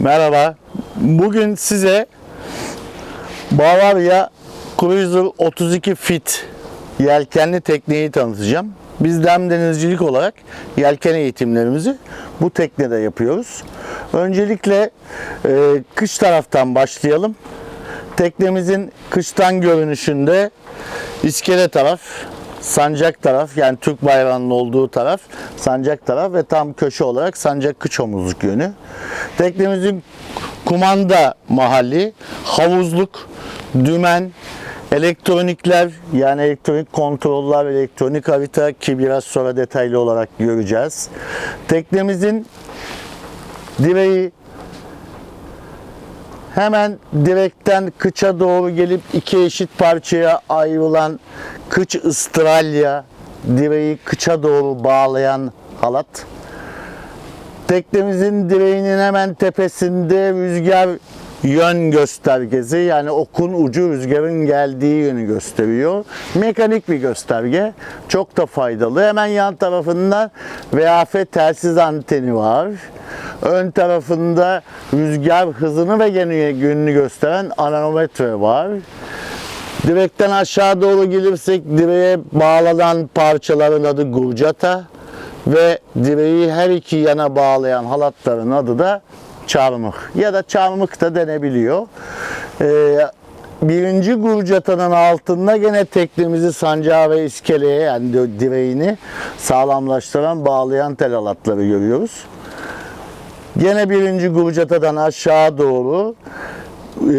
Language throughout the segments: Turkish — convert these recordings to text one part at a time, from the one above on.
Merhaba. Bugün size Bavaria Cruiser 32 Fit yelkenli tekneyi tanıtacağım. Biz dem denizcilik olarak yelken eğitimlerimizi bu teknede yapıyoruz. Öncelikle e, kış taraftan başlayalım. Teknemizin kıştan görünüşünde iskele taraf, sancak taraf yani Türk bayrağının olduğu taraf sancak taraf ve tam köşe olarak sancak kıç omuzluk yönü. Teknemizin kumanda mahalli, havuzluk, dümen, elektronikler yani elektronik kontroller, elektronik harita ki biraz sonra detaylı olarak göreceğiz. Teknemizin direği Hemen direkten kıça doğru gelip iki eşit parçaya ayrılan kıç ıstralya direği kıça doğru bağlayan halat. Teknemizin direğinin hemen tepesinde rüzgar yön göstergesi yani okun ucu rüzgarın geldiği yönü gösteriyor. Mekanik bir gösterge. Çok da faydalı. Hemen yan tarafında VAF telsiz anteni var. Ön tarafında rüzgar hızını ve yönünü gösteren anometre var. Direkten aşağı doğru gelirsek direğe bağlanan parçaların adı gurcata ve direği her iki yana bağlayan halatların adı da çarmık ya da çarmık da denebiliyor. Ee, birinci gurcatanın altında gene teknemizi sancağa ve iskeleye yani direğini sağlamlaştıran bağlayan tel halatları görüyoruz. Gene birinci gurcatadan aşağı doğru e,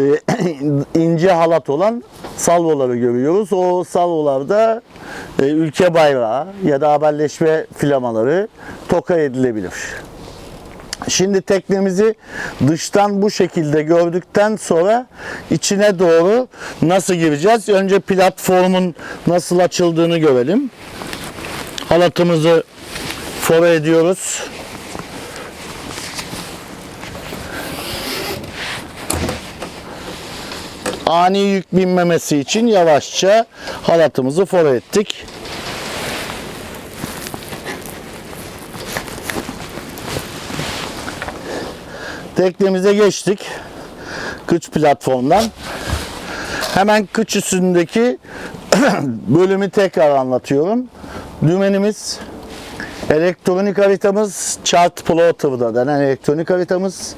ince halat olan salvoları görüyoruz. O salvolarda e, ülke bayrağı ya da haberleşme flamaları toka edilebilir. Şimdi teknemizi dıştan bu şekilde gördükten sonra içine doğru nasıl gireceğiz? Önce platformun nasıl açıldığını görelim. Halatımızı fore ediyoruz. Ani yük binmemesi için yavaşça halatımızı fore ettik. Teknemize geçtik. Kıç platformdan. Hemen kıç üstündeki bölümü tekrar anlatıyorum. Dümenimiz, elektronik haritamız, chart plotter'da denen elektronik haritamız,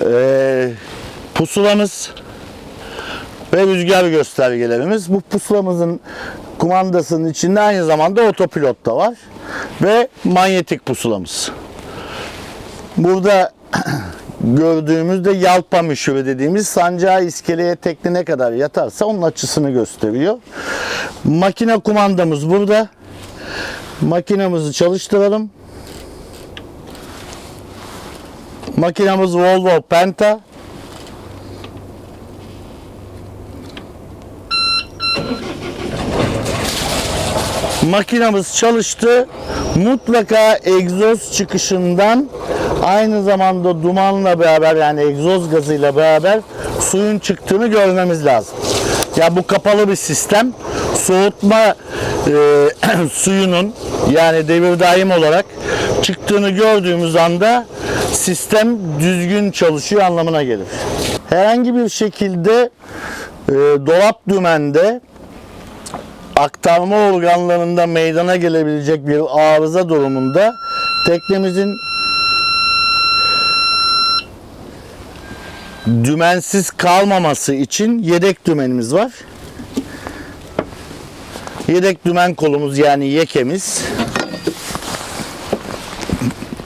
eee, pusulamız, ve rüzgar göstergelerimiz. Bu pusulamızın kumandasının içinde aynı zamanda otopilot da var ve manyetik pusulamız. Burada gördüğümüzde yalpa müşürü dediğimiz sancağı iskeleye tekne ne kadar yatarsa onun açısını gösteriyor. Makine kumandamız burada. Makinamızı çalıştıralım. Makinamız Volvo Penta. Makinamız çalıştı. Mutlaka egzoz çıkışından aynı zamanda dumanla beraber yani egzoz gazıyla beraber suyun çıktığını görmemiz lazım. Ya bu kapalı bir sistem. Soğutma e, suyunun yani devir daim olarak çıktığını gördüğümüz anda sistem düzgün çalışıyor anlamına gelir. Herhangi bir şekilde e, dolap dümende aktarma organlarında meydana gelebilecek bir arıza durumunda teknemizin dümensiz kalmaması için yedek dümenimiz var. Yedek dümen kolumuz yani yekemiz.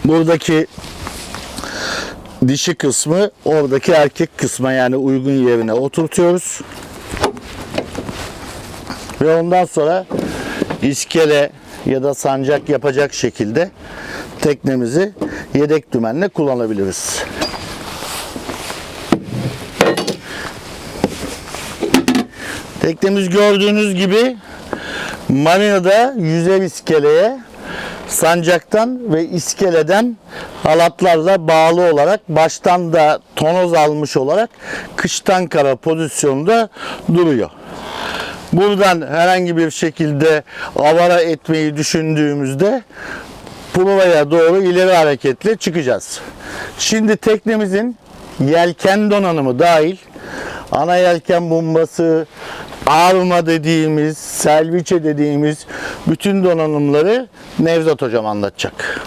Buradaki dişi kısmı oradaki erkek kısma yani uygun yerine oturtuyoruz. Ve ondan sonra iskele ya da sancak yapacak şekilde teknemizi yedek dümenle kullanabiliriz. Teknemiz gördüğünüz gibi marinada yüzer iskeleye sancaktan ve iskeleden halatlarla bağlı olarak baştan da tonoz almış olarak kıştan kara pozisyonda duruyor. Buradan herhangi bir şekilde avara etmeyi düşündüğümüzde provaya doğru ileri hareketle çıkacağız. Şimdi teknemizin yelken donanımı dahil ana yelken bombası, arma dediğimiz, selviçe dediğimiz bütün donanımları Nevzat hocam anlatacak.